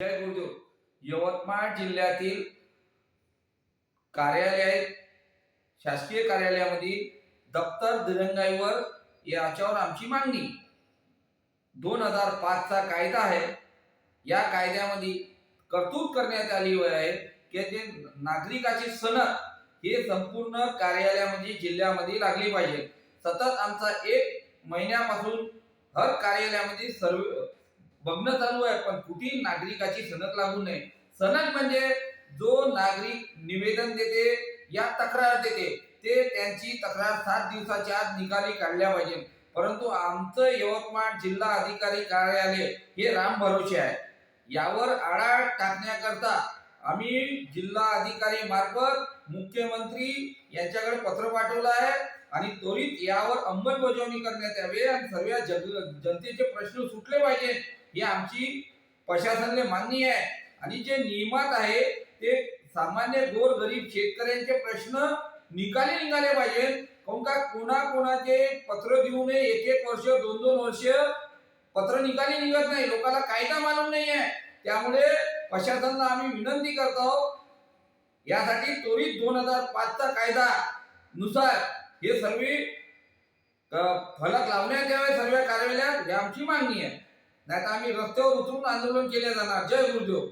जय गुरुदेव. यवतमाळ जिल्ह्यातील कार्यालय शासकीय कार्यालयामधील दप्तर दिरंगाईवर याच्यावर आमची मागणी. दोन हजार पाचचा कायदा आहे. या कायद्यामध्ये तरतूद करण्यात आली आहे की जे नागरिकाची सनद हे संपूर्ण कार्यालयामध्ये जिल्ह्यामध्ये लागली पाहिजे. सतत आमचा एक महिन्यापासून हर कार्यालयामध्ये सर्व बघणं चालू आहे पण कुठेही नागरिकाची सनद लागू नये. सनद म्हणजे जो नागरिक निवेदन देते या तक्रार देते ते त्यांची तक्रार सात दिवसाच्या आत निकाली काढल्या पाहिजे. परंतु आमचं यवतमाळ जिल्हा अधिकारी कार्यालय हे राम भरोसे आहे. यावर आळा टाकण्याकरता आम्ही जिल्हा अधिकारी मार्फत मुख्यमंत्री यांच्याकडे पत्र पाठवलं आहे. आणि त्वरित यावर अंमलबजावणी करण्यात यावी आणि सर्व जग जनतेचे प्रश्न सुटले पाहिजे ही आमची प्रशासनाला मान्य आहे. आणि जे नियमात आहे ते सामान्य गोर गरीब शेतकऱ्यांचे प्रश्न निकाली निघाले पाहिजेत. काऊन का कोणाकोणाचे पत्र देऊ नये एक एक वर्ष दोन दोन वर्ष पत्र निकाली निघत नाही लोकांना कायदा मालूम नाही आहे त्यामुळे प्रशासनाला आम्ही विनंती करतो यासाठी त्वरित दोन हजार पाचचा कायदा नुसार हे सर्व फलक लावण्यात यावे सर्व कार्यालयात ही आमची मागणी आहे. नाही तर आम्ही रस्त्यावर उतरून आंदोलन केले जाणार. जय गुरुदेव.